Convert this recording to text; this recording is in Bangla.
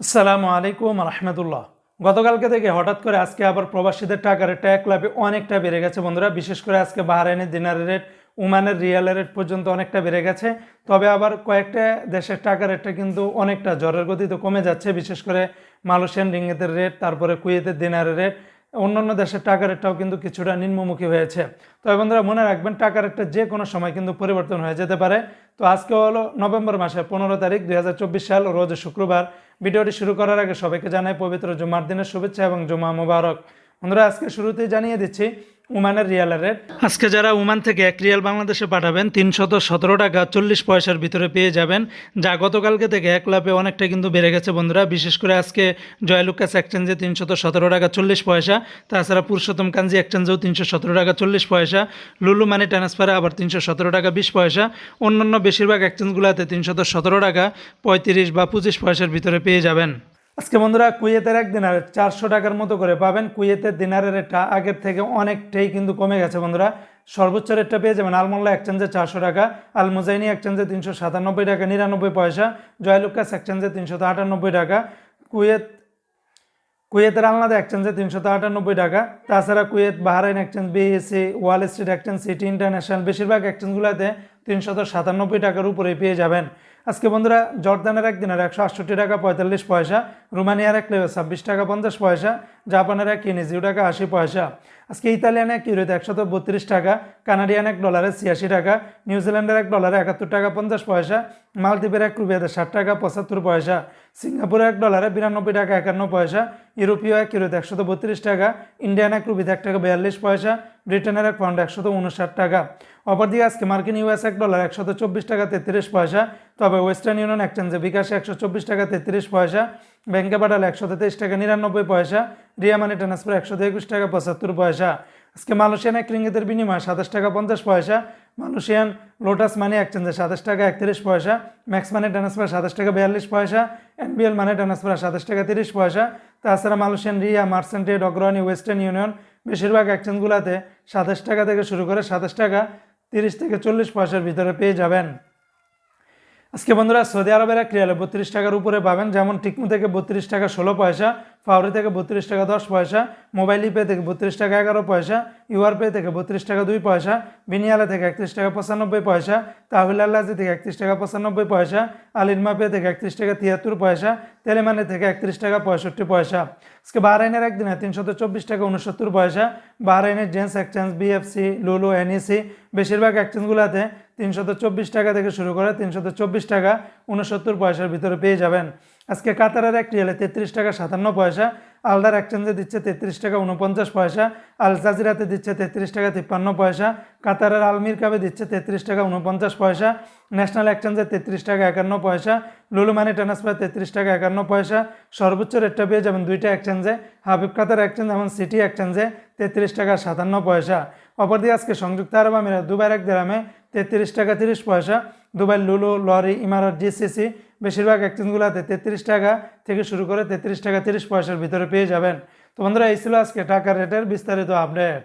আসসালামু আলাইকুম রহমতুল্লাহ। গতকালকে থেকে হঠাৎ করে আজকে আবার প্রবাসীদের টাকার রেটটা এক লাভে অনেকটা বেড়ে গেছে বন্ধুরা, বিশেষ করে আজকে বাহারাইনের দিনারের রেট, উমানের রিয়ালের রেট পর্যন্ত অনেকটা বেড়ে গেছে। তবে আবার কয়েকটা দেশের টাকার রেটটা কিন্তু অনেকটা জ্বরের গতিতে কমে যাচ্ছে, বিশেষ করে মালয়েশিয়ান রিঙ্গিতের রেট, তারপরে কুয়েতের দিনারের রেট অন্যান্য দেশের টাকা রেটটাও কিন্তু কিছুটা নিম্নমুখী হয়েছে। তবে বন্ধুরা, মনে রাখবেন টাকা রেটটা যে কোনো সময় কিন্তু পরিবর্তন হয়ে যেতে পারে। তো আজকে হলো নভেম্বর মাসের পনেরো তারিখ, দুই হাজার চব্বিশ সাল, রোজ শুক্রবার। ভিডিওটি শুরু করার আগে সবাইকে জানাই পবিত্র জুমার দিনের শুভেচ্ছা এবং জুমা মুবারক। বন্ধুরা আজকে শুরুতেই জানিয়ে দিচ্ছি উমানের রিয়ালের রেট আজকে যারা উমান থেকে এক রিয়াল বাংলাদেশে পাঠাবেন, তিনশত সতেরো টাকা চল্লিশ পয়সার ভিতরে পেয়ে যাবেন, যা গতকালকে থেকে এক লাভে অনেকটা কিন্তু বেড়ে গেছে বন্ধুরা। বিশেষ করে আজকে জয়লুকাস এক্সচেঞ্জে তিনশত সতেরো টাকা চল্লিশ পয়সা, তাছাড়া পুরুষোত্তম কাঞ্জি এক্সচেঞ্জেও তিনশো সতেরো টাকা চল্লিশ পয়সা, লুলু মানি ট্রান্সফারে আবার তিনশো সতেরো টাকা বিশ পয়সা, অন্যান্য বেশিরভাগ এক্সচেঞ্জগুলোতে তিনশত সতেরো টাকা পঁয়ত্রিশ বা পঁচিশ পয়সার ভিতরে পেয়ে যাবেন। আজকে বন্ধুরা কুয়েতের এক দিনার চারশো টাকার মতো করে পাবেন। কুয়েতের দিনারের রেটটা আগের থেকে অনেকটাই কিন্তু কমে গেছে বন্ধুরা। সর্বোচ্চ রেটটা পেয়ে যাবেন আলমোল্লা এক্সচেঞ্জে চারশো টাকা আল মুজাইনি এক্সচেঞ্জে তিনশো সাতানব্বই টাকা, নিরানব্বই পয়সা, জয়লুকাস এক্সচেঞ্জে তিনশো আটানব্বই টাকা, কুয়েত, কুয়েতের আলনাদা এক্সচেঞ্জে তিনশো আটানব্বই টাকা, তাছাড়া Kuwait, Bahrain exchange, BSC, Wall Street exchange, City International, বেশিরভাগ এক্সচেঞ্জগুলোতে তিনশত সাতানব্বই টাকার উপরে পেয়ে যাবেন। আজকে বন্ধুরা জর্দানের একদিনের একশো আটষট্টি টাকা পঁয়তাল্লিশ পয়সা রোমানিয়ার এক লেবে, ছাব্বিশ টাকা পঞ্চাশ পয়সা, জাপানের এক কিনি, জিরো টাকা আশি পয়সা। আজকে ইতালিয়ান এক ইউরোতে একশত বত্রিশ টাকা, কানাডিয়ান এক ডলারে ছিয়াশি টাকা নিউজিল্যান্ডের এক ডলারে একাত্তর টাকা পঞ্চাশ পয়সা, মালদ্বীপের এক রুপিয়াতে ষাট টাকা পঁচাত্তর পয়সা সিঙ্গাপুরে এক ডলারে বিরানব্বই টাকা একান্ন পয়সা, ইউরোপীয় এক ইউরোতে একশত বত্রিশ টাকা, ইন্ডিয়ান এক রুপিতে এক টাকা বিয়াল্লিশ পয়সা, ব্রিটেনের এক পাউন্ড একশত উনষাট টাকা। অপরদিকে আজকে মার্কিন ইউএস এক ডলার একশত চব্বিশ টাকা তেত্রিশ পয়সা, তবে ওয়েস্টার্ন ইউনিয়ন এক্সচেঞ্জে বিকাশে একশো চব্বিশ টাকা তেত্রিশ পয়সা ব্যাংকে পাঠালে একশো তেইশ টাকা, নিরানব্বই পয়সা। রিয়া মানি ট্রান্সফার একশো একুশ টাকা, পঁচাত্তর পয়সা। আজকে মালয়েশিয়ান এক রিঙ্গিতের বিনিময়ে সাতাশ টাকা, পঞ্চাশ পয়সা। মালয়েশিয়ান লোটাস মানি এক্সচেঞ্জে সাতাশ টাকা, একত্রিশ পয়সা। ম্যাক্স মানি ট্রান্সফার সাতাশ টাকা, বিয়াল্লিশ পয়সা। এনবিএল মানি ট্রান্সফার সাতাশ টাকা, তিরিশ পয়সা। তাছাড়া Malaysian Ria Merchantrade Agrani Western Union বেশিরভাগ এক্সচেঞ্জগুলোতে সাতাশ টাকা থেকে শুরু করে সাতাশ টাকা, তিরিশ থেকে চল্লিশ পয়সার ভিতরে পেয়ে যাবেন। আজকে বন্ধুরা সৌদি আরবের এক রিয়ালে বত্রিশ টাকার উপরে পাবেন, যেমন টিকমু থেকে বত্রিশ টাকা ষোলো পয়সা। ফাউরি থেকে বত্রিশ টাকা দশ পয়সা, মোবাইল পে থেকে বত্রিশ টাকা এগারো পয়সা ইউআর পে থেকে বত্রিশ টাকা দুই পয়সা, বিনিয়ালা থেকে একত্রিশ টাকা পঁচানব্বই পয়সা, তাহলে আল্লাজি থেকে একত্রিশ টাকা পঁচানব্বই পয়সা আলিনমা পে থেকে একত্রিশ টাকা তিয়াত্তর পয়সা, তেলেমানি থেকে একত্রিশ টাকা পঁয়ষট্টি পয়সা। আজকে বাহরাইনের একদিনে তিনশত চব্বিশ টাকা উনসত্তর পয়সা, বাহরাইনের জেন্স এক্সচেঞ্জ, বিএফসি, লুলু, এনইসি, বেশিরভাগ এক্সচেঞ্জগুলোতে তিনশত চব্বিশ টাকা থেকে শুরু করে তিনশত চব্বিশ টাকা উনসত্তর পয়সার ভিতরে পেয়ে যাবেন। আজকে কাতারের এক রিয়েলে তেত্রিশ টাকা সাতান্ন পয়সা, আলদার এক্সচেঞ্জে দিচ্ছে তেত্রিশ টাকা উনপঞ্চাশ পয়সা, আল জাজিরাতে দিচ্ছে তেত্রিশ টাকা তিপ্পান্ন পয়সা, কাতারের আলমির কাবে দিচ্ছে তেত্রিশ টাকা উনপঞ্চাশ পয়সা, ন্যাশনাল এক্সচেঞ্জে তেত্রিশ টাকা একান্ন পয়সা, লুলু মানি ট্রান্সফার তেত্রিশ টাকা একান্ন পয়সা, সর্বোচ্চ রেটটা পেয়ে যাবেন দুইটা এক্সচেঞ্জে, হাবিব কাতার এক্সচেঞ্জ এবং সিটি এক্সচেঞ্জে তেত্রিশ টাকা সাতান্ন পয়সা। অপরদিকে আজকে সংযুক্ত আরব আমিরাত দুবার এক গ্রামে তেত্রিশ টাকা তিরিশ পয়সা। দুবাই, লুলু, লরি, ইমারত জিসিসি বেশিরভাগ এক্সচেঞ্জগুলোতে তেত্রিশ টাকা থেকে শুরু করে তেত্রিশ টাকা তিরিশ পয়সার ভিতরে পেয়ে যাবেন। তো বন্ধুরা, এই ছিল আজকে টাকার রেটের বিস্তারিত আপডেট